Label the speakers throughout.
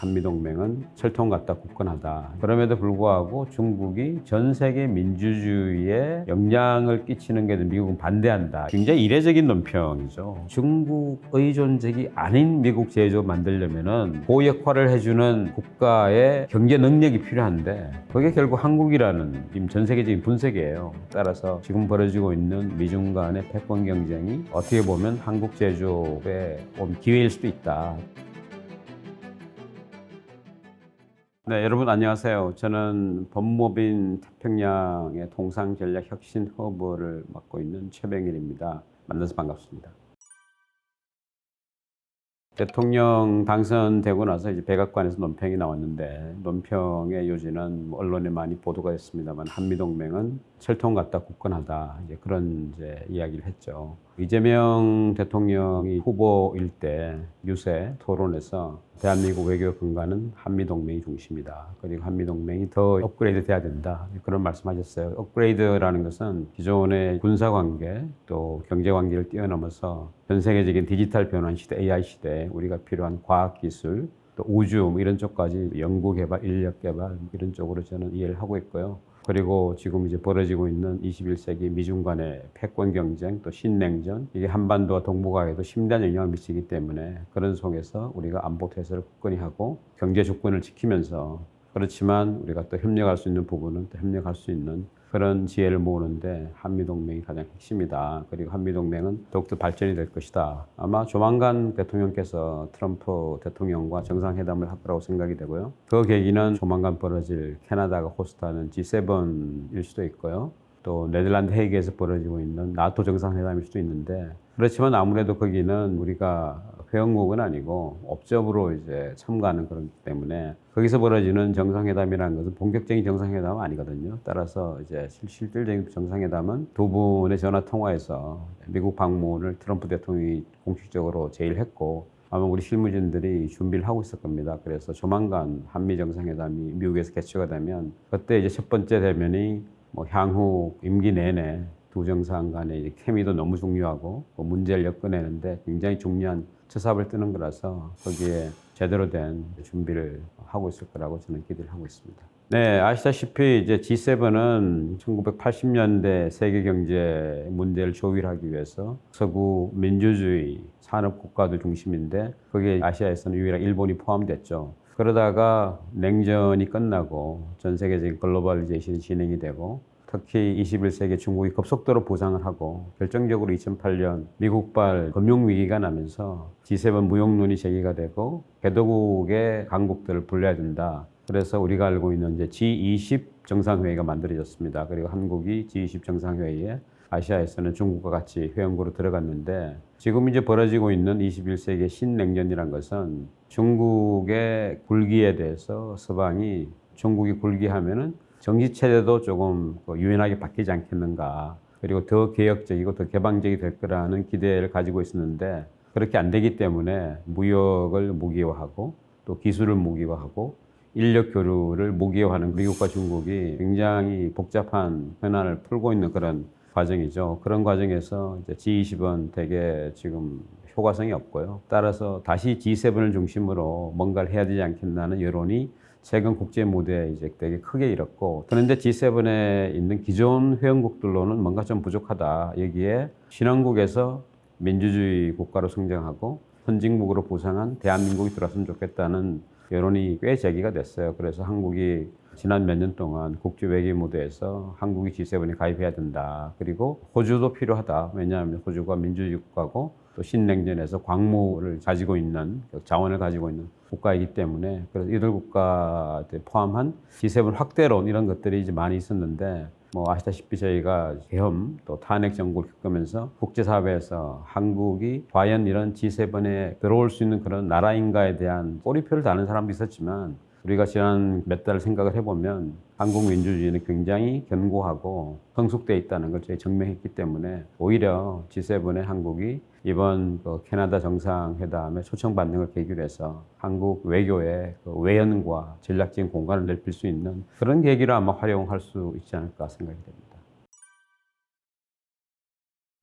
Speaker 1: 한미동맹은 철통 같다 굳건하다. 그럼에도 불구하고 중국이 전 세계 민주주의에 영향을 끼치는 게 미국은 반대한다. 굉장히 이례적인 논평이죠. 중국 의 존재이 아닌 미국 제조 만들려면은 그 역할을 해주는 국가의 경제 능력이 필요한데 그게 결국 한국이라는 지금 전 세계적인 분석이에요. 따라서 지금 벌어지고 있는 미중 간의 패권 경쟁이 어떻게 보면 한국 제조의 온 기회일 수도 있다. 네, 여러분 안녕하세요. 저는 법무법인 태평양의 통상전략 혁신 허브를 맡고 있는 최병일입니다. 만나서 반갑습니다. 대통령 당선되고 나서 이제 백악관에서 논평이 나왔는데 논평의 요지는 뭐 언론에 많이 보도가 됐습니다만 한미동맹은 철통 같다 굳건하다 이제 그런 이제 이야기를 했죠. 이재명 대통령이 후보일 때 유세 토론에서 대한민국 외교 근간은 한미동맹이 중심이다. 그리고 한미동맹이 더 업그레이드 돼야 된다. 그런 말씀하셨어요. 업그레이드라는 것은 기존의 군사 관계 또 경제 관계를 뛰어넘어서 전 세계적인 디지털 변환 시대, AI 시대에 우리가 필요한 과학 기술 또 우주 뭐 이런 쪽까지 연구 개발, 인력 개발 이런 쪽으로 저는 이해를 하고 있고요. 그리고 지금 이제 벌어지고 있는 21세기 미중 간의 패권 경쟁 또 신냉전 이게 한반도와 동북아에도 심대한 영향을 미치기 때문에 그런 속에서 우리가 안보 태세를 굳건히 하고 경제 주권을 지키면서 그렇지만 우리가 또 협력할 수 있는 부분은 또 협력할 수 있는 그런 지혜를 모으는데 한미동맹이 가장 핵심이다. 그리고 한미동맹은 더욱더 발전이 될 것이다. 아마 조만간 대통령께서 트럼프 대통령과 정상회담을 할 거라고 생각이 되고요. 그 계기는 조만간 벌어질 캐나다가 호스트하는 G7일 수도 있고요. 또 네덜란드 헤이그에서 벌어지고 있는 나토 정상회담일 수도 있는데 그렇지만 아무래도 거기는 우리가 회원국은 아니고 업적으로 이제 참가하는 그렇기 때문에 거기서 벌어지는 정상회담이라는 것은 본격적인 정상회담은 아니거든요. 따라서 이제 실- 실질적인 정상회담은 두 분의 전화 통화에서 미국 방문을 트럼프 대통령이 공식적으로 제의했고 아마 우리 실무진들이 준비를 하고 있을 겁니다. 그래서 조만간 한미 정상회담이 미국에서 개최가 되면 그때 이제 첫 번째 대면이 뭐 향후 임기 내내 두 정상 간의 케미도 너무 중요하고 그 문제를 엮어내는데 굉장히 중요한 처삽을 뜨는 거라서 거기에 제대로 된 준비를 하고 있을 거라고 저는 기대를 하고 있습니다. 네, 아시다시피 이제 G7은 1980년대 세계 경제 문제를 조율하기 위해서 서구 민주주의 산업 국가들 중심인데 거기에 아시아에서는 유일하게 일본이 포함됐죠. 그러다가 냉전이 끝나고 전 세계적인 글로벌리제이션이 진행이 되고 특히 21세기 중국이 급속도로 부상을 하고 결정적으로 2008년 미국발 금융위기가 나면서 G7 무용론이 제기가 되고 개도국의 강국들을 불러야 된다. 그래서 우리가 알고 있는 이제 G20 정상회의가 만들어졌습니다. 그리고 한국이 G20 정상회의에 아시아에서는 중국과 같이 회원국으로 들어갔는데 지금 이제 벌어지고 있는 21세기의 신냉전이란 것은 중국의 굴기에 대해서 서방이 중국이 굴기하면은 정치 체제도 조금 그 유연하게 바뀌지 않겠는가. 그리고 더 개혁적이고 더 개방적이 될 거라는 기대를 가지고 있었는데 그렇게 안 되기 때문에 무역을 무기화하고 또 기술을 무기화하고 인력 교류를 무기화하는 미국과 중국이 굉장히 복잡한 현안을 풀고 있는 그런 과정이죠. 그런 과정에서 이제 G20은 되게 지금 효과성이 없고요. 따라서 다시 G7을 중심으로 뭔가를 해야 되지 않겠나는 여론이 최근 국제 무대에 이제 되게 크게 일었고 그런데 G7에 있는 기존 회원국들로는 뭔가 좀 부족하다. 여기에 신흥국에서 민주주의 국가로 성장하고 선진국으로 부상한 대한민국이 들어왔으면 좋겠다는 여론이 꽤 제기가 됐어요. 그래서 한국이 지난 몇 년 동안 국제 외교 무대에서 한국이 G7에 가입해야 된다. 그리고 호주도 필요하다. 왜냐하면 호주가 민주주의 국가고 또 신냉전에서 광물을 가지고 있는 그 자원을 가지고 있는 국가이기 때문에 그래서 이들 국가들 포함한 G7 확대론 이런 것들이 이제 많이 있었는데 뭐 아시다시피 저희가 계엄 또 탄핵 정국을 겪으면서 국제사회에서 한국이 과연 이런 G7에 들어올 수 있는 그런 나라인가에 대한 꼬리표를 다는 사람도 있었지만 우리가 지난 몇 달 생각을 해보면 한국 민주주의는 굉장히 견고하고 성숙되어 있다는 걸 저희 증명했기 때문에 오히려 G7의 한국이 이번 그 캐나다 정상회담에 초청받는 걸 계기로 해서 한국 외교의 그 외연과 전략적인 공간을 넓힐 수 있는 그런 계기로 아마 활용할 수 있지 않을까 생각이 됩니다.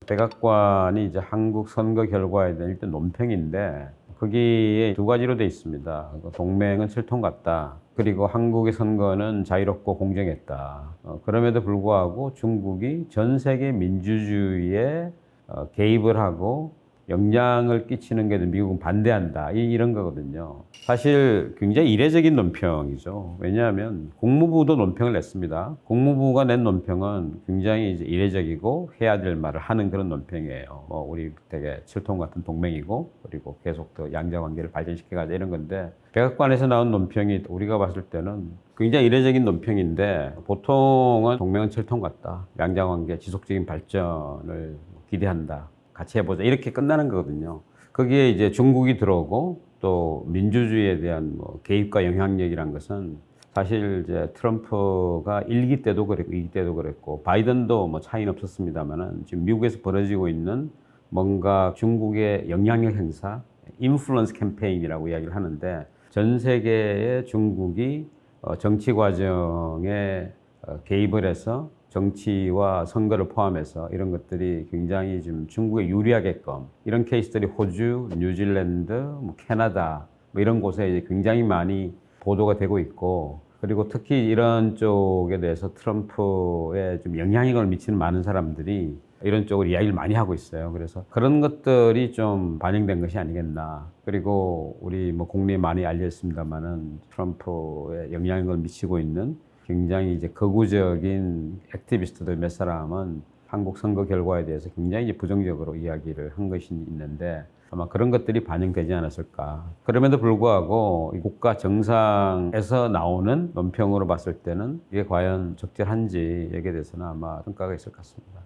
Speaker 1: 백악관이 이제 한국 선거 결과에 대한 일단 논평인데 거기에 두 가지로 돼 있습니다. 그 동맹은 철통 같다. 그리고 한국의 선거는 자유롭고 공정했다. 어, 그럼에도 불구하고 중국이 전 세계 민주주의에 어, 개입을 하고 영향을 끼치는 게 미국은 반대한다. 이, 이런 거거든요. 사실 굉장히 이례적인 논평이죠. 왜냐하면 국무부도 논평을 냈습니다. 국무부가 낸 논평은 굉장히 이제 이례적이고 해야 될 말을 하는 그런 논평이에요. 뭐 우리 되게 철통 같은 동맹이고 그리고 계속 더 양자 관계를 발전시켜가자 이런 건데 백악관에서 나온 논평이 우리가 봤을 때는 굉장히 이례적인 논평인데 보통은 동맹은 철통 같다. 양자 관계 지속적인 발전을 기대한다. 같이 해보자 이렇게 끝나는 거거든요. 거기에 이제 중국이 들어오고 또 민주주의에 대한 뭐 개입과 영향력이란 것은 사실 이제 트럼프가 일기 때도 그랬고 이기 때도 그랬고 바이든도 뭐 차이는 없었습니다만은 지금 미국에서 벌어지고 있는 뭔가 중국의 영향력 행사, 인플루언스 캠페인이라고 이야기를 하는데 전 세계의 중국이 어, 정치 과정에 어, 개입을 해서 정치와 선거를 포함해서 이런 것들이 굉장히 좀 중국에 유리하게끔 이런 케이스들이 호주, 뉴질랜드, 뭐 캐나다 뭐 이런 곳에 이제 굉장히 많이 보도가 되고 있고 그리고 특히 이런 쪽에 대해서 트럼프에 좀 영향력을 미치는 많은 사람들이 이런 쪽으로 이야기를 많이 하고 있어요. 그래서 그런 것들이 좀 반영된 것이 아니겠나. 그리고 우리 뭐 국내에 많이 알려 있습니다만은 트럼프에 영향력을 미치고 있는 굉장히 이제 거구적인 액티비스트들 몇 사람은 한국 선거 결과에 대해서 굉장히 이제 부정적으로 이야기를 한 것이 있는데 아마 그런 것들이 반영되지 않았을까. 그럼에도 불구하고 이 국가 정상에서 나오는 논평으로 봤을 때는 이게 과연 적절한지 여기에 대해서는 아마 평가가 있을 것 같습니다.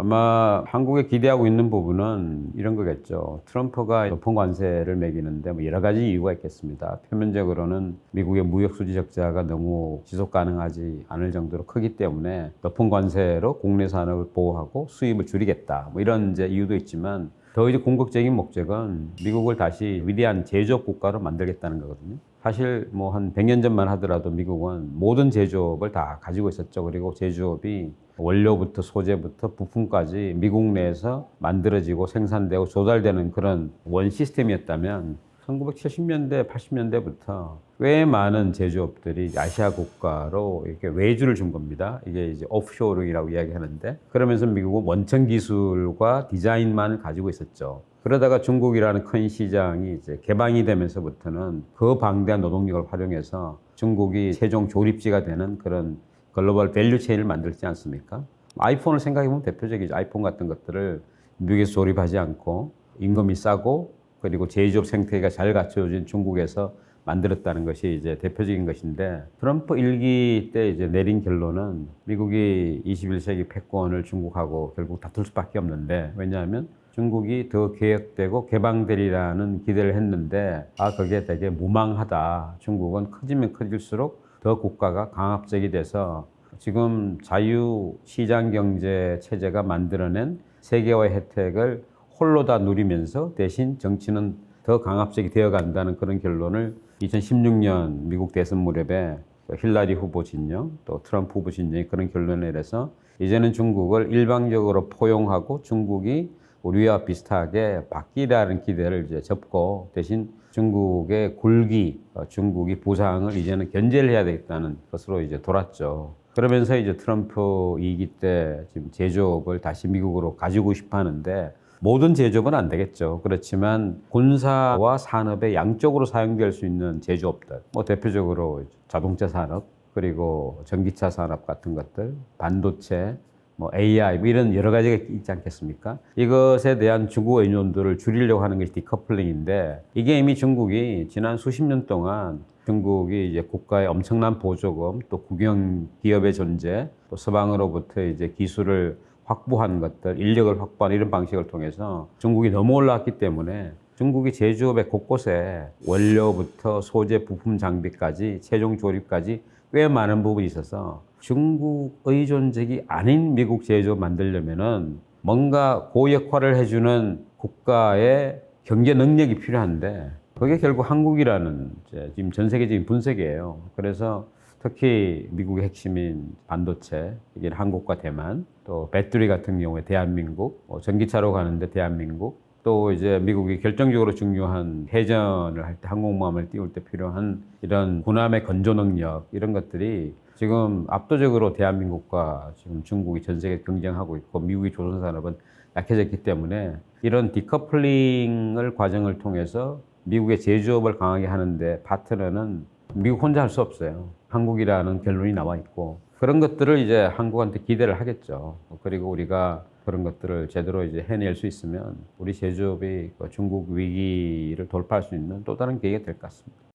Speaker 1: 아마 한국에 기대하고 있는 부분은 이런 거겠죠. 트럼프가 높은 관세를 매기는데 뭐 여러 가지 이유가 있겠습니다. 표면적으로는 미국의 무역 수지 적자가 너무 지속 가능하지 않을 정도로 크기 때문에 높은 관세로 국내 산업을 보호하고 수입을 줄이겠다. 뭐 이런 이제 이유도 있지만 더 이제 궁극적인 목적은 미국을 다시 위대한 제조업 국가로 만들겠다는 거거든요. 사실 뭐 한 100년 전만 하더라도 미국은 모든 제조업을 다 가지고 있었죠. 그리고 제조업이 원료부터 소재부터 부품까지 미국 내에서 만들어지고 생산되고 조달되는 그런 원 시스템이었다면 1970년대, 80년대부터 꽤 많은 제조업들이 아시아 국가로 이렇게 외주를 준 겁니다. 이게 이제 오프쇼링이라고 이야기하는데 그러면서 미국은 원천 기술과 디자인만 가지고 있었죠. 그러다가 중국이라는 큰 시장이 이제 개방이 되면서부터는 그 방대한 노동력을 활용해서 중국이 최종 조립지가 되는 그런 글로벌 밸류 체인을 만들지 않습니까? 아이폰을 생각해보면 대표적이죠. 아이폰 같은 것들을 미국에서 조립하지 않고 임금이 싸고 그리고 제조업 생태계가 잘 갖춰진 중국에서 만들었다는 것이 이제 대표적인 것인데 트럼프 일기 때 이제 내린 결론은 미국이 21세기 패권을 중국하고 결국 다툴 수밖에 없는데 왜냐하면 중국이 더 개혁되고 개방되리라는 기대를 했는데 아 그게 되게 무망하다. 중국은 커지면 커질수록 더 국가가 강압적이 돼서 지금 자유 시장 경제 체제가 만들어낸 세계화의 혜택을 홀로 다 누리면서 대신 정치는 더 강압적이 되어 간다는 그런 결론을 2016년 미국 대선 무렵에 힐라리 후보 진영 또 트럼프 후보 진영이 그런 결론을 내려서 이제는 중국을 일방적으로 포용하고 중국이 우리와 비슷하게 바뀌라는 기대를 이제 접고 대신 중국의 굴기, 어, 중국이 부상을 이제는 견제를 해야 되겠다는 것으로 이제 돌았죠. 그러면서 이제 트럼프 2기 때 지금 제조업을 다시 미국으로 가지고 싶어 하는데 모든 제조업은 안 되겠죠. 그렇지만 군사와 산업의 양쪽으로 사용될 수 있는 제조업들, 뭐 대표적으로 자동차 산업, 그리고 전기차 산업 같은 것들, 반도체, 뭐 AI 뭐 이런 여러 가지가 있지 않겠습니까? 이것에 대한 중국 의존도를 줄이려고 하는 것이 디커플링인데 이게 이미 중국이 지난 수십 년 동안 중국이 이제 국가의 엄청난 보조금 또 국영 기업의 존재 또 서방으로부터 이제 기술을 확보한 것들 인력을 확보하는 이런 방식을 통해서 중국이 너무 올라왔기 때문에 중국이 제조업의 곳곳에 원료부터 소재 부품 장비까지 최종 조립까지 꽤 많은 부분이 있어서 중국 의존적이 아닌 미국 제조업 만들려면은 뭔가 그 역할을 해주는 국가의 경제 능력이 필요한데 그게 결국 한국이라는 이제 지금 전 세계적인 분석이에요. 그래서 특히 미국의 핵심인 반도체, 이게 한국과 대만, 또 배터리 같은 경우에 대한민국, 뭐 전기차로 가는데 대한민국, 또 이제 미국이 결정적으로 중요한 해전을 할 때 항공모함을 띄울 때 필요한 이런 군함의 건조 능력 이런 것들이 지금 압도적으로 대한민국과 지금 중국이 전 세계 경쟁하고 있고 미국의 조선 산업은 약해졌기 때문에 이런 디커플링을 과정을 통해서 미국의 제조업을 강하게 하는데 파트너는 미국 혼자 할 수 없어요. 한국이라는 결론이 나와 있고 그런 것들을 이제 한국한테 기대를 하겠죠. 그리고 우리가 그런 것들을 제대로 이제 해낼 수 있으면 우리 제조업이 그 중국 위기를 돌파할 수 있는 또 다른 계기가 될 것 같습니다.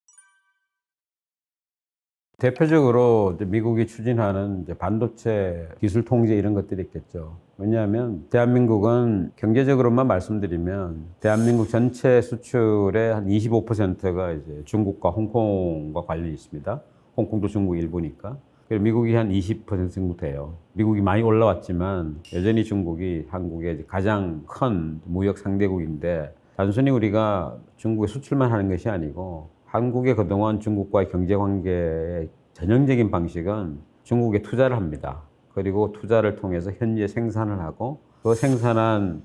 Speaker 1: 대표적으로 미국이 추진하는 반도체 기술 통제 이런 것들이 있겠죠. 왜냐하면 대한민국은 경제적으로만 말씀드리면 대한민국 전체 수출의 한 25%가 이제 중국과 홍콩과 관련이 있습니다. 홍콩도 중국 일부니까. 그리고 미국이 한 20% 정도 돼요. 미국이 많이 올라왔지만 여전히 중국이 한국의 가장 큰 무역 상대국인데 단순히 우리가 중국에 수출만 하는 것이 아니고 한국의 그동안 중국과의 경제 관계의 전형적인 방식은 중국에 투자를 합니다. 그리고 투자를 통해서 현재 생산을 하고 그 생산한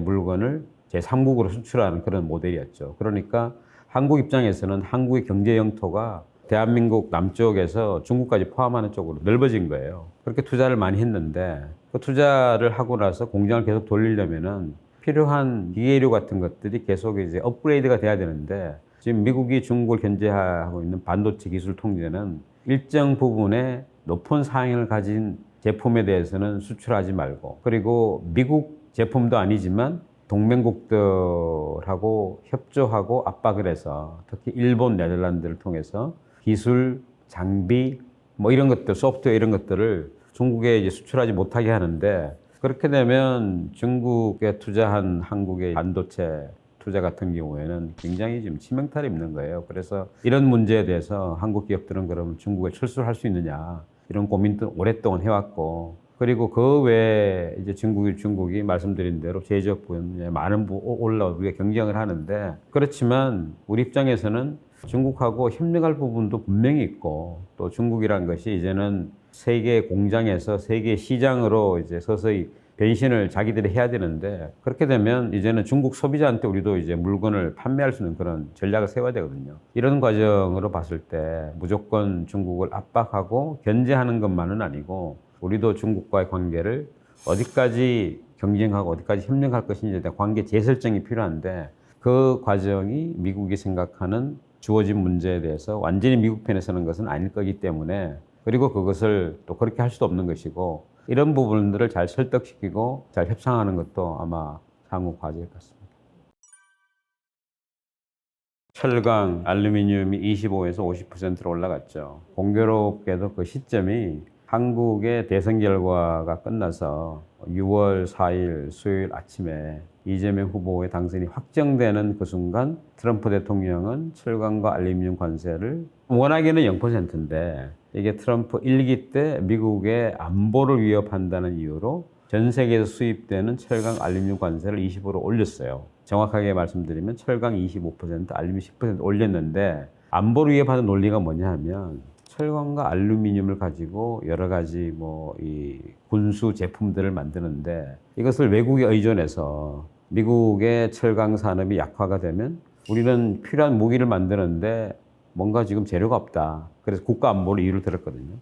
Speaker 1: 물건을 제3국으로 수출하는 그런 모델이었죠. 그러니까 한국 입장에서는 한국의 경제 영토가 대한민국 남쪽에서 중국까지 포함하는 쪽으로 넓어진 거예요. 그렇게 투자를 많이 했는데 그 투자를 하고 나서 공장을 계속 돌리려면은 필요한 기계료 같은 것들이 계속 이제 업그레이드가 돼야 되는데 지금 미국이 중국을 견제하고 있는 반도체 기술 통제는 일정 부분의 높은 사양을 가진 제품에 대해서는 수출하지 말고 그리고 미국 제품도 아니지만 동맹국들하고 협조하고 압박을 해서 특히 일본, 네덜란드를 통해서 기술, 장비 뭐 이런 것들, 소프트웨어 이런 것들을 중국에 이제 수출하지 못하게 하는데 그렇게 되면 중국에 투자한 한국의 반도체 투자 같은 경우에는 굉장히 지금 치명타를 입는 거예요. 그래서 이런 문제에 대해서 한국 기업들은 그러면 중국에 철수할 수 있느냐 이런 고민도 오랫동안 해왔고 그리고 그 외에 이제 중국이 중국이 말씀드린 대로 제조업 분야에 많은 부 올라 우리가 경쟁을 하는데 그렇지만 우리 입장에서는 중국하고 협력할 부분도 분명히 있고 또 중국이라는 것이 이제는 세계 공장에서 세계 시장으로 이제 서서히 변신을 자기들이 해야 되는데 그렇게 되면 이제는 중국 소비자한테 우리도 이제 물건을 판매할 수 있는 그런 전략을 세워야 되거든요. 이런 과정으로 봤을 때 무조건 중국을 압박하고 견제하는 것만은 아니고 우리도 중국과의 관계를 어디까지 경쟁하고 어디까지 협력할 것인지에 대한 관계 재설정이 필요한데 그 과정이 미국이 생각하는 주어진 문제에 대해서 완전히 미국 편에 서는 것은 아닐 거기 때문에 그리고 그것을 또 그렇게 할 수도 없는 것이고 이런 부분들을 잘 설득시키고 잘 협상하는 것도 아마 향후 과제일 것 같습니다. 철강, 알루미늄이 25에서 50%로 올라갔죠. 공교롭게도 그 시점이 한국의 대선 결과가 끝나서 6월 4일 수요일 아침에 이재명 후보의 당선이 확정되는 그 순간 트럼프 대통령은 철강과 알루미늄 관세를 원하기는 0%인데 이게 트럼프 일기 때 미국의 안보를 위협한다는 이유로 전 세계에서 수입되는 철강 알루미늄 관세를 20% 올렸어요. 정확하게 말씀드리면 철강 25%, 알루미늄 10% 올렸는데 안보를 위협하는 논리가 뭐냐 하면 철강과 알루미늄을 가지고 여러 가지 뭐 이 군수 제품들을 만드는데 이것을 외국에 의존해서 미국의 철강 산업이 약화가 되면 우리는 필요한 무기를 만드는데 뭔가 지금 재료가 없다. 그래서 국가 안보를 이유를 들었거든요.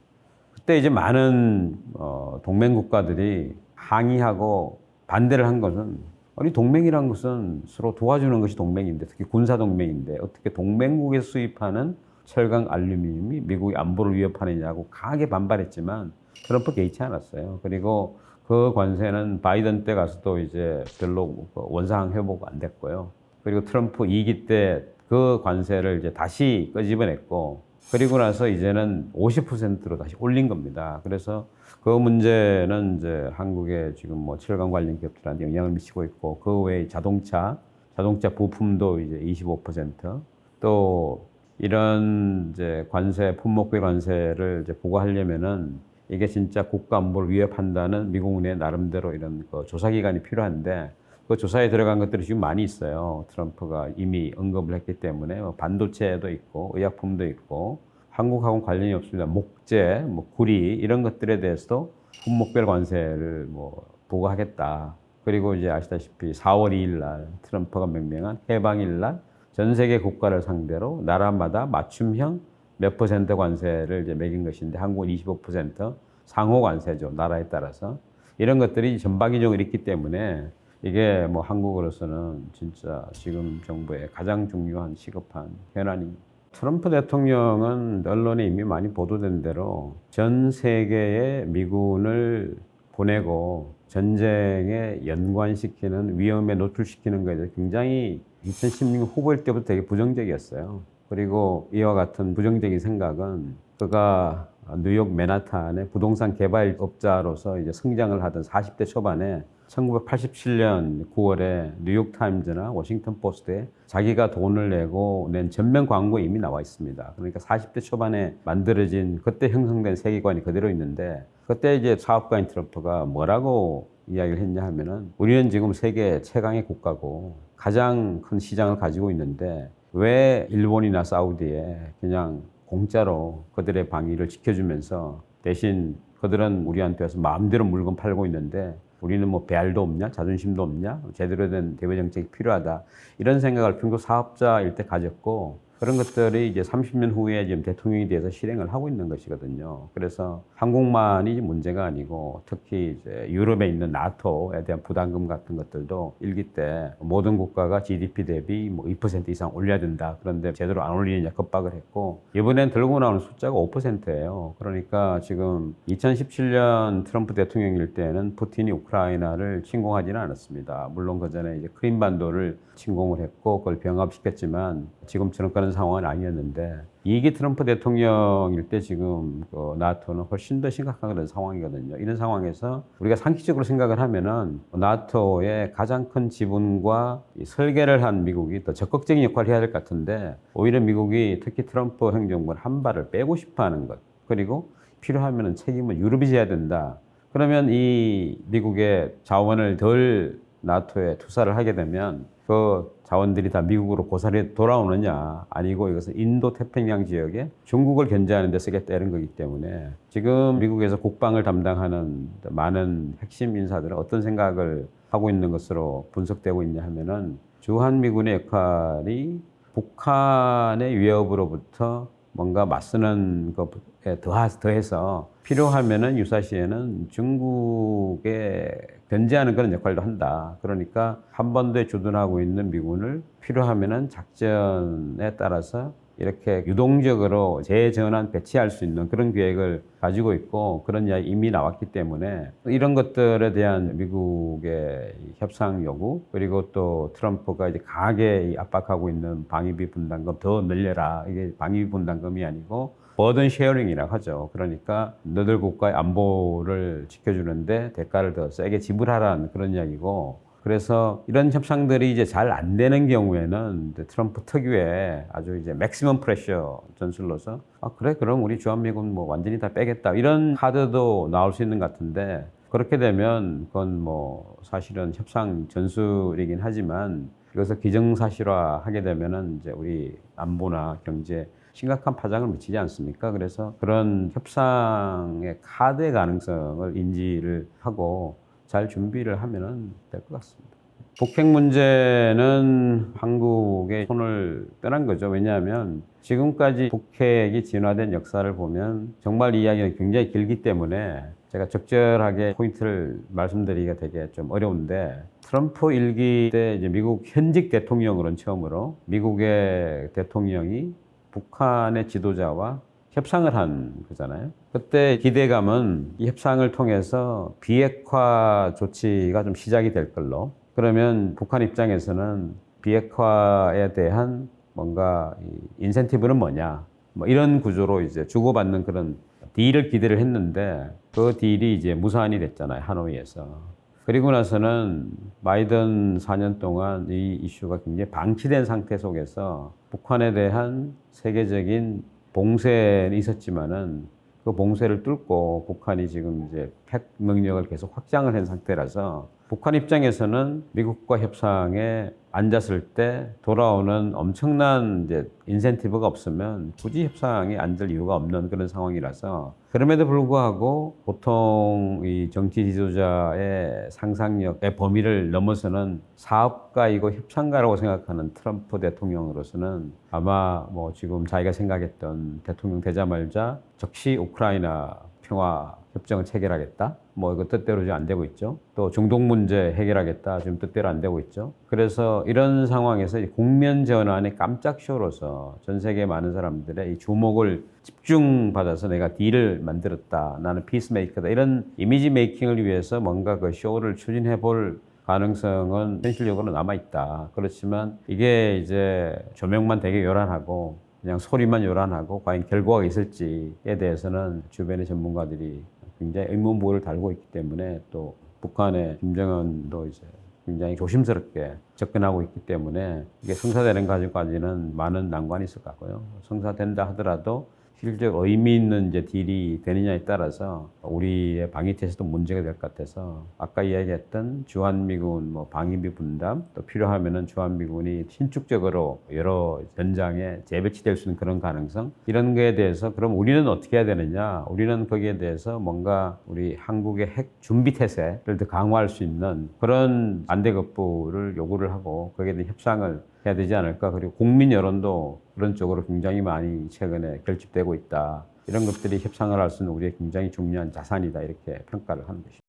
Speaker 1: 그때 이제 많은 어, 동맹 국가들이 항의하고 반대를 한 것은 아니 동맹이란 것은 서로 도와주는 것이 동맹인데 특히 군사 동맹인데 어떻게 동맹국에서 수입하는 철강 알루미늄이 미국의 안보를 위협하느냐고 강하게 반발했지만 트럼프 개의치 않았어요. 그리고 그 관세는 바이든 때 가서도 이제 별로 원상 회복 안 됐고요. 그리고 트럼프 2기 때 그 관세를 이제 다시 끄집어냈고 그리고 나서 이제는 50%로 다시 올린 겁니다. 그래서 그 문제는 이제 한국의 지금 뭐 철강 관련 기업들한테 영향을 미치고 있고 그 외에 자동차, 자동차 부품도 이제 25%또 이런 이제 관세, 품목비 관세를 이제 보고하려면은 이게 진짜 국가 안보를 위협한다는 미국 내 나름대로 이런 그 조사 기관이 필요한데 그 조사에 들어간 것들이 지금 많이 있어요. 트럼프가 이미 언급을 했기 때문에 뭐 반도체도 있고 의약품도 있고 한국하고는 관련이 없습니다. 목재, 뭐 구리 이런 것들에 대해서도 품목별 관세를 뭐 부과하겠다. 그리고 이제 아시다시피 4월 2일 날 트럼프가 명명한 해방일 날 전 세계 국가를 상대로 나라마다 맞춤형 몇 퍼센트 관세를 이제 매긴 것인데 한국은 25% 상호 관세죠. 나라에 따라서. 이런 것들이 전방위적으로 있기 때문에 이게 뭐 한국으로서는 진짜 지금 정부의 가장 중요한 시급한 현안입니다. 트럼프 대통령은 언론에 이미 많이 보도된 대로 전 세계에 미군을 보내고 전쟁에 연관시키는 위험에 노출시키는 것에 대해서 굉장히 2016년 후보일 때부터 되게 부정적이었어요. 그리고 이와 같은 부정적인 생각은 그가 뉴욕 맨하탄의 부동산 개발업자로서 이제 성장을 하던 40대 초반에 1987년 9월에 뉴욕타임즈나 워싱턴 포스트에 자기가 돈을 내고 낸 전면 광고에 이미 나와 있습니다. 그러니까 40대 초반에 만들어진 그때 형성된 세계관이 그대로 있는데 그때 이제 사업가인 트럼프가 뭐라고 이야기를 했냐 하면은 우리는 지금 세계 최강의 국가고 가장 큰 시장을 가지고 있는데 왜 일본이나 사우디에 그냥 공짜로 그들의 방위를 지켜주면서 대신 그들은 우리한테 와서 마음대로 물건 팔고 있는데 우리는 뭐 배알도 없냐 자존심도 없냐 제대로 된 대외 정책이 필요하다 이런 생각을 평소 사업자일 때 가졌고 그런 것들이 이제 30년 후에 지금 대통령이 돼서 실행을 하고 있는 것이거든요. 그래서 한국만이 문제가 아니고 특히 이제 유럽에 있는 나토에 대한 부담금 같은 것들도 일기 때 모든 국가가 GDP 대비 뭐 2% 이상 올려야 된다. 그런데 제대로 안 올리느냐 겁박을 했고 이번엔 들고 나오는 숫자가 5%예요. 그러니까 지금 2017년 트럼프 대통령일 때는 푸틴이 우크라이나를 침공하지는 않았습니다. 물론 그 전에 이제 크림반도를 침공을 했고 그걸 병합시켰지만 지금처럼 그런 상황은 아니었는데 이게 트럼프 대통령일 때 지금 그 나토는 훨씬 더 심각한 그런 상황이거든요. 이런 상황에서 우리가 상식적으로 생각을 하면은 나토의 가장 큰 지분과 이 설계를 한 미국이 더 적극적인 역할을 해야 될 것 같은데 오히려 미국이 특히 트럼프 행정부는 한 발을 빼고 싶어 하는 것 그리고 필요하면 책임은 유럽이 져야 된다. 그러면 이 미국의 자원을 덜 나토에 투사를 하게 되면 그 자원들이 다 미국으로 고스란히 돌아오느냐 아니고 이것은 인도 태평양 지역에 중국을 견제하는 데 쓰겠다 이런 거기 때문에 지금 미국에서 국방을 담당하는 많은 핵심 인사들은 어떤 생각을 하고 있는 것으로 분석되고 있냐 하면은 주한미군의 역할이 북한의 위협으로부터 뭔가 맞서는 것에 더해서 필요하면은 유사시에는 중국에 견제하는 그런 역할도 한다. 그러니까 한반도에 주둔하고 있는 미군을 필요하면은 작전에 따라서 이렇게 유동적으로 재전환 배치할 수 있는 그런 계획을 가지고 있고 그런 이야기 이미 나왔기 때문에 이런 것들에 대한 미국의 협상 요구 그리고 또 트럼프가 이제 강하게 압박하고 있는 방위비 분담금 더 늘려라 이게 방위비 분담금이 아니고 버든 쉐어링이라고 하죠. 그러니까 너들 국가의 안보를 지켜주는데 대가를 더 세게 지불하라는 그런 이야기고 그래서 이런 협상들이 이제 잘 안 되는 경우에는 이제 트럼프 특유의 아주 이제 맥시멈 프레셔 전술로서 아 그래 그럼 우리 주한미군 뭐 완전히 다 빼겠다 이런 카드도 나올 수 있는 것 같은데 그렇게 되면 그건 뭐 사실은 협상 전술이긴 하지만 이것을 기정사실화 하게 되면은 이제 우리 안보나 경제 심각한 파장을 미치지 않습니까? 그래서 그런 협상의 카드의 가능성을 인지를 하고 잘 준비를 하면은 될것 같습니다. 북핵 문제는 한국의 손을 떠난 거죠. 왜냐하면 지금까지 북핵이 진화된 역사를 보면 정말 이야기는 굉장히 길기 때문에 제가 적절하게 포인트를 말씀드리기가 되게 좀 어려운데 트럼프 일기 때 이제 미국 현직 대통령으로는 처음으로 미국의 대통령이 북한의 지도자와 협상을 한 거잖아요. 그때 기대감은 이 협상을 통해서 비핵화 조치가 좀 시작이 될 걸로. 그러면 북한 입장에서는 비핵화에 대한 뭔가 이 인센티브는 뭐냐. 뭐 이런 구조로 이제 주고받는 그런 딜을 기대를 했는데 그 딜이 이제 무산이 됐잖아요. 하노이에서. 그리고 나서는 바이든 4년 동안 이 이슈가 굉장히 방치된 상태 속에서 북한에 대한 세계적인 봉쇄는 있었지만은 그 봉쇄를 뚫고 북한이 지금 이제 핵 능력을 계속 확장을 한 상태라서 북한 입장에서는 미국과 협상에 앉았을 때 돌아오는 엄청난 이제 인센티브가 없으면 굳이 협상에 앉을 이유가 없는 그런 상황이라서 그럼에도 불구하고 보통 이 정치 지도자의 상상력의 범위를 넘어서는 사업가이고 협상가라고 생각하는 트럼프 대통령으로서는 아마 뭐 지금 자기가 생각했던 대통령 되자마자 즉시 우크라이나 평화 협정을 체결하겠다. 뭐 이거 뜻대로 지금 안 되고 있죠. 또 중동 문제 해결하겠다. 지금 뜻대로 안 되고 있죠. 그래서 이런 상황에서 이 국면 전환의 깜짝 쇼로서 전 세계 많은 사람들의 이 주목을 집중받아서 내가 딜을 만들었다. 나는 피스메이커다. 이런 이미지 메이킹을 위해서 뭔가 그 쇼를 추진해 볼 가능성은 현실적으로 남아 있다. 그렇지만 이게 이제 조명만 되게 요란하고 그냥 소리만 요란하고 과연 결과가 있을지에 대해서는 주변의 전문가들이 굉장히 의문부호를 달고 있기 때문에 또 북한의 김정은도 이제 굉장히 조심스럽게 접근하고 있기 때문에 이게 성사되는 까지는 많은 난관이 있을 것 같고요. 성사된다 하더라도 실질적 의미 있는 이제 딜이 되느냐에 따라서 우리의 방위 태세도 문제가 될 것 같아서 아까 이야기했던 주한미군 뭐 방위비 분담 또 필요하면은 주한미군이 신축적으로 여러 전장에 재배치될 수 있는 그런 가능성 이런 거에 대해서 그럼 우리는 어떻게 해야 되느냐? 우리는 거기에 대해서 뭔가 우리 한국의 핵 준비 태세를 더 강화할 수 있는 그런 안대 극부를 요구를 하고 거기에 대한 협상을 해야 되지 않을까. 그리고 국민 여론도 그런 쪽으로 굉장히 많이 최근에 결집되고 있다. 이런 것들이 협상을 할 수 있는 우리의 굉장히 중요한 자산이다. 이렇게 평가를 하는 것이죠.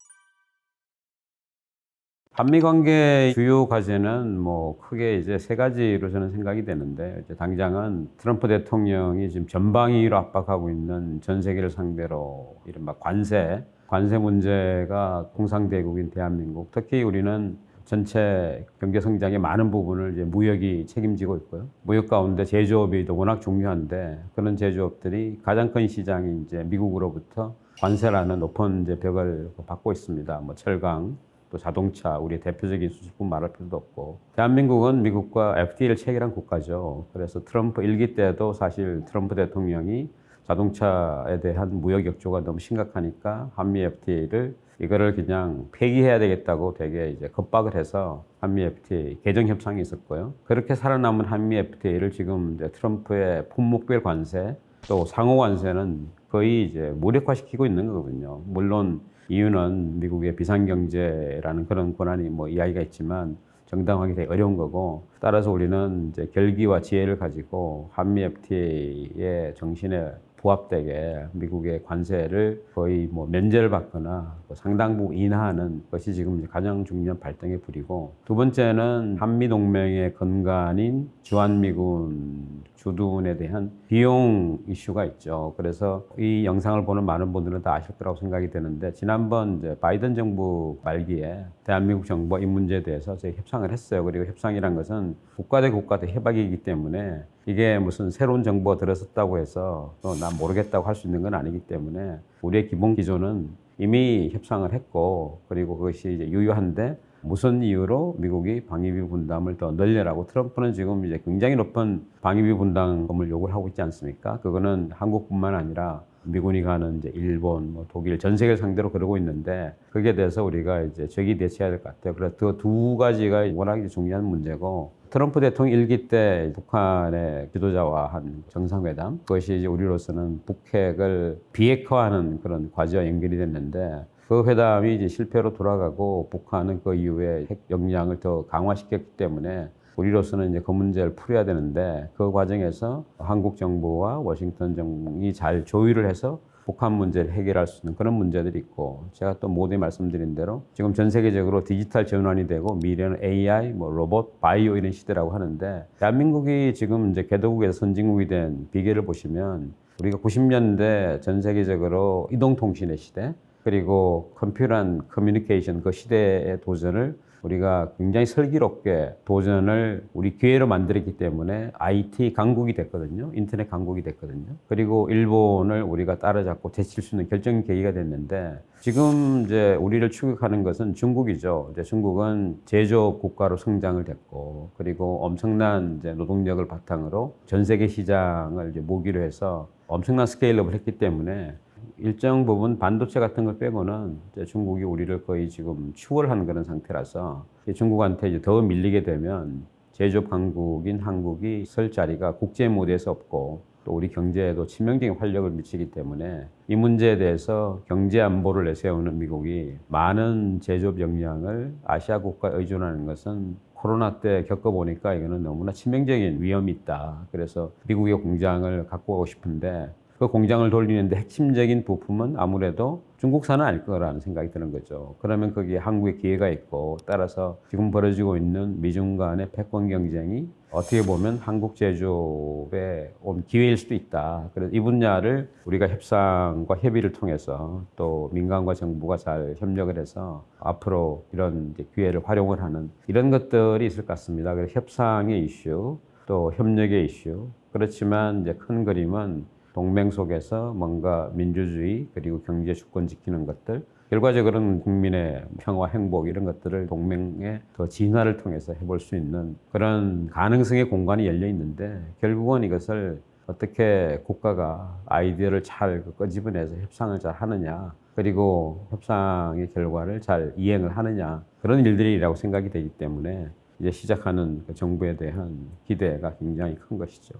Speaker 1: 한미 관계 주요 과제는 뭐 크게 이제 세 가지로 저는 생각이 되는데 이제 당장은 트럼프 대통령이 지금 전방위로 압박하고 있는 전 세계를 상대로 이른바 관세, 관세 문제가 공상대국인 대한민국, 특히 우리는 전체 경제 성장의 많은 부분을 이제 무역이 책임지고 있고요. 무역 가운데 제조업이 또 워낙 중요한데 그런 제조업들이 가장 큰 시장이 이제 미국으로부터 관세라는 높은 이제 벽을 받고 있습니다. 뭐 철강, 또 자동차, 우리의 대표적인 수출품 말할 필요도 없고 대한민국은 미국과 FTA를 체결한 국가죠. 그래서 트럼프 일기 때도 사실 트럼프 대통령이 자동차에 대한 무역 역조가 너무 심각하니까 한미 FTA를 이거를 그냥 폐기해야 되겠다고 되게 이제 겁박을 해서 한미 FTA 개정 협상이 있었고요. 그렇게 살아남은 한미 FTA를 지금 이제 트럼프의 품목별 관세 또 상호 관세는 거의 이제 무력화시키고 있는 거거든요. 물론 이유는 미국의 비상경제라는 그런 권한이 뭐 이야기가 있지만 정당하기 되게 어려운 거고 따라서 우리는 이제 결기와 지혜를 가지고 한미 FTA의 정신에 부합되게 미국의 관세를 거의 뭐 면제를 받거나 뭐 상당 부분 인하하는 것이 지금 가장 중요한 발등의 불이고 두 번째는 한미 동맹의 근간인 주한미군 주둔에 대한 비용 이슈가 있죠. 그래서 이 영상을 보는 많은 분들은 다 아실 거라고 생각이 되는데 지난번 바이든 정부 말기에 대한민국 정부가 이 문제에 대해서 저희 협상을 했어요. 그리고 협상이란 것은 국가 대 국가 대 협약이기 때문에 이게 무슨 새로운 정보가 들어섰다고 해서 또 난 모르겠다고 할 수 있는 건 아니기 때문에 우리의 기본 기조는 이미 협상을 했고 그리고 그것이 이제 유효한데 무슨 이유로 미국이 방위비 분담을 더 늘려라고 트럼프는 지금 이제 굉장히 높은 방위비 분담금을 요구를 하고 있지 않습니까? 그거는 한국뿐만 아니라 미군이 가는 이제 일본, 뭐 독일 전 세계를 상대로 그러고 있는데 거기에 대해서 우리가 이제 적이 대처해야 될 것 같아요. 그래서 그 두 가지가 워낙 중요한 문제고 트럼프 대통령 일기 때 북한의 지도자와 한 정상회담 그것이 이제 우리로서는 북핵을 비핵화하는 그런 과제와 연결이 됐는데 그 회담이 이제 실패로 돌아가고 북한은 그 이후에 핵 역량을 더 강화시켰기 때문에 우리로서는 이제 그 문제를 풀어야 되는데 그 과정에서 한국 정부와 워싱턴 정부이 잘 조율을 해서 북한 문제를 해결할 수 있는 그런 문제들이 있고 제가 또 모두에 말씀드린 대로 지금 전 세계적으로 디지털 전환이 되고 미래는 AI, 뭐 로봇, 바이오 이런 시대라고 하는데 대한민국이 지금 이제 개도국에서 선진국이 된 비결을 보시면 우리가 90년대 전 세계적으로 이동통신의 시대 그리고 컴퓨터한 커뮤니케이션 그 시대의 도전을 우리가 굉장히 슬기롭게 도전을 우리 기회로 만들었기 때문에 IT 강국이 됐거든요. 인터넷 강국이 됐거든요. 그리고 일본을 우리가 따라잡고 제칠 수 있는 결정 계기가 됐는데 지금 이제 우리를 추격하는 것은 중국이죠. 이제 중국은 제조업 국가로 성장을 됐고 그리고 엄청난 이제 노동력을 바탕으로 전 세계 시장을 이제 모기로 해서 엄청난 스케일업을 했기 때문에 일정 부분 반도체 같은 걸 빼고는 이제 중국이 우리를 거의 지금 추월하는 그런 상태라서 중국한테 이제 더 밀리게 되면 제조업 강국인 한국이 설 자리가 국제 무대에서 없고 또 우리 경제에도 치명적인 활력을 미치기 때문에 이 문제에 대해서 경제 안보를 내세우는 미국이 많은 제조업 역량을 아시아 국가에 의존하는 것은 코로나 때 겪어보니까 이거는 너무나 치명적인 위험이 있다. 그래서 미국의 공장을 갖고 가고 싶은데 그 공장을 돌리는데 핵심적인 부품은 아무래도 중국산은 아닐 거라는 생각이 드는 거죠. 그러면 거기에 한국의 기회가 있고 따라서 지금 벌어지고 있는 미중 간의 패권 경쟁이 어떻게 보면 한국 제조업에 온 기회일 수도 있다. 그래서 이 분야를 우리가 협상과 협의를 통해서 또 민간과 정부가 잘 협력을 해서 앞으로 이런 기회를 활용을 하는 이런 것들이 있을 것 같습니다. 그래서 협상의 이슈, 또 협력의 이슈. 그렇지만 이제 큰 그림은 동맹 속에서 뭔가 민주주의 그리고 경제 주권 지키는 것들 결과적으로는 국민의 평화 행복 이런 것들을 동맹의 더 진화를 통해서 해볼 수 있는 그런 가능성의 공간이 열려 있는데 결국은 이것을 어떻게 국가가 아이디어를 잘 끄집어내서 협상을 잘 하느냐 그리고 협상의 결과를 잘 이행을 하느냐 그런 일들이라고 생각이 되기 때문에 이제 시작하는 그 정부에 대한 기대가 굉장히 큰 것이죠.